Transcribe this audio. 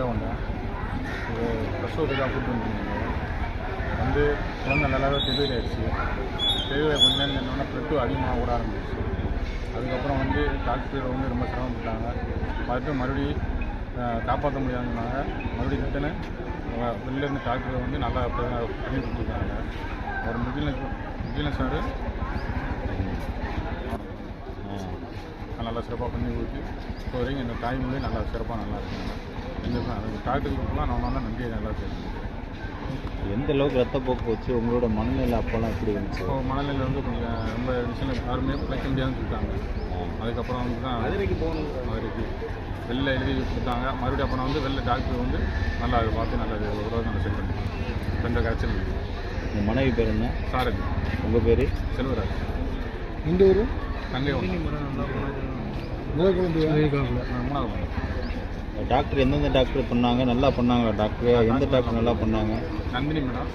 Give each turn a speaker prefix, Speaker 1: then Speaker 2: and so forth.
Speaker 1: இங்கே வந்தேன் இது பிரசவத்துக்காக கூட்டு வந்துருந்தீங்க வந்து குழந்தை நல்லாவே டெலிவரி ஆயிடுச்சு. டெலிவரி கொஞ்ச நேரம் நின்னோடனே ப்ளட்டு அதிகமாக ஓட ஆரம்பிச்சு. அதுக்கப்புறம் வந்து டாக்டர் வந்து ரொம்ப சிரமப்பட்டாங்க. பார்த்து மறுபடியும் காப்பாற்ற முடியாதுனாங்க மறுபடியும் ரிட்டனு வெளில இருந்து டாக்டர் வந்து நல்லா பண்ணி கொடுத்துருக்காங்க. ஒரு முகில சார் நல்லா சிறப்பாக பண்ணி கொடுத்து இப்போ வரைக்கும் இந்த தாய்மொழி நல்லா சிறப்பாக நல்லா இருக்குங்க. எந்த டாக்டர்களுக்கெல்லாம் நான் தான் நன்றியை நல்லா தெரிஞ்சுக்கிறேன்
Speaker 2: எந்த அளவுக்கு ரத்தப்போக்கு போச்சு உங்களோட மனநிலை அப்போல்லாம் எப்படி இருந்துச்சு?
Speaker 1: இப்போ மனநிலை வந்து கொஞ்சம் ரொம்ப விஷயம் யாருமே பிழைக்க முடியாதுன்னு சொல்லிட்டாங்க அதுக்கப்புறம் வந்து தான் மதுரைக்கு போகணும் மதுரைக்கு. வெளில எழுதி கொடுத்தாங்க. மறுபடியும் அப்புறம் வந்து வெளில டாக்டர் வந்து நல்லா அதை பார்த்து நல்லா ஒரு நல்லா செக் பண்ணி காய்ச்சல் இருக்கு.
Speaker 2: உங்கள் மனைவி பேர் என்ன?
Speaker 1: சாரதி.
Speaker 2: உங்கள் பேர்?
Speaker 1: செல்வராஜ்.
Speaker 3: இந்த ஊர்?
Speaker 1: தங்கை மூணாவது ஒன்று
Speaker 2: டாக்டர் எந்தெந்த டாக்டர் பண்ணாங்க நல்லா பண்ணாங்க டாக்டர்? எந்த டாக்டர் நல்லா பண்ணாங்க?
Speaker 1: நந்தினி மேடம்.